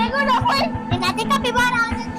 Cikgu dapat. Eh, nanti kami barang. Cikgu,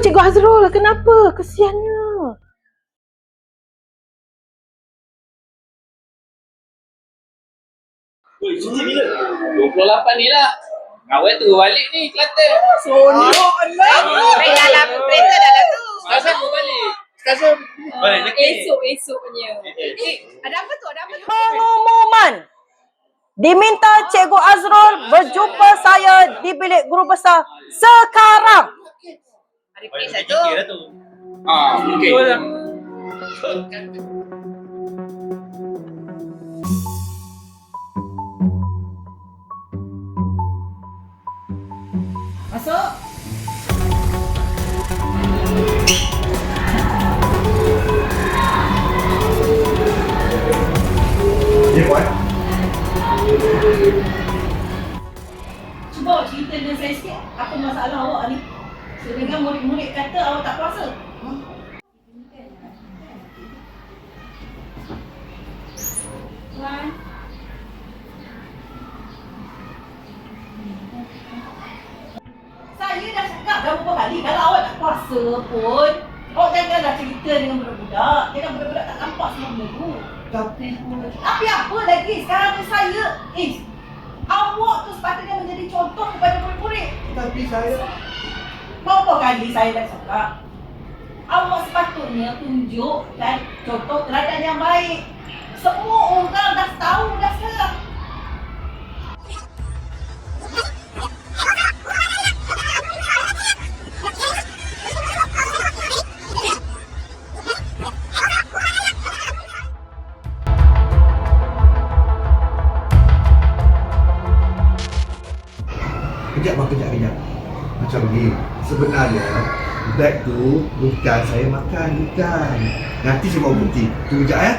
Cikgu Azrul? Kenapa? Kesiannya. Oi, cuti bila? 28 ni lah. Awal tunggu balik ni Kelantan. Seronok lah. Naik dalam kereta dah lah tu. Sekarang tunggu balik. Sekarang balik lagi. Esok-esoknya. Eh, ada apa tu? Ada apa tu? Pengumuman. Diminta Cikgu Azrul berjumpa saya di bilik guru besar sekarang. Kira tu. Ah, okey. Masuk. Ya, Puan. Cuba awak cerita dengan saya sikit apa masalah awak ni. Sedangkan murid-murid kata awak tak puasa. Hmm? Saya dah cakap dah berapa kali kalau awak tak puasa pun awak janganlah cerita dengan budak-budak. Jangan budak-budak tak nampak semua benda tu. Tapi Tapi apa lagi sekarang ni saya Eh Awak tu sepatutnya menjadi contoh kepada murid-murid tapi saya Berapa kali saya dah cakap Awak sepatutnya tunjukkan contoh teladan yang baik. Semua orang dah tahu dah sekarang kejap bang kejap. Sebenarnya bag tu bukan saya makan bukan. Nanti saya bawa bukti. Tunggu kejap ya.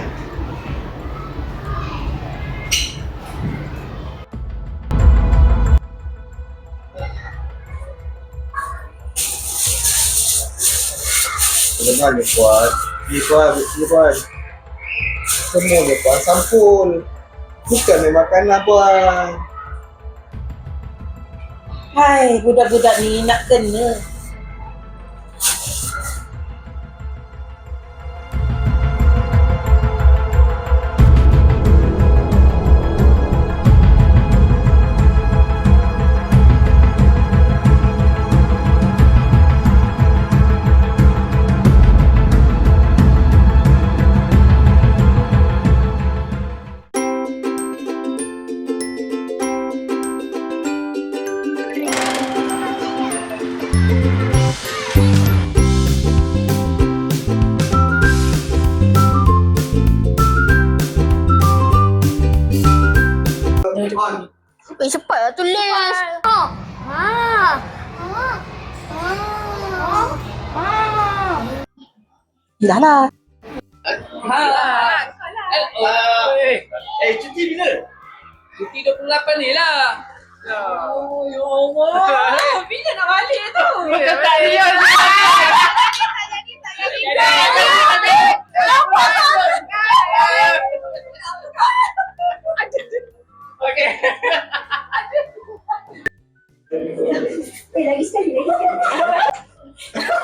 Sebenarnya puan, ni puan, ni puan. Semuanya puan sampul. Bukan main makanan puan. Hai, budak-budak ni nak kena. Eh, cepat lah tulis. Ha. Ha. Ha. Ha. Dah lah. Ha. Eh, oh, eh. Cuti bila? Cuti 28 ni lah. Oh, ya Allah. Bila nak balik tu? Macam tak dia. Ok.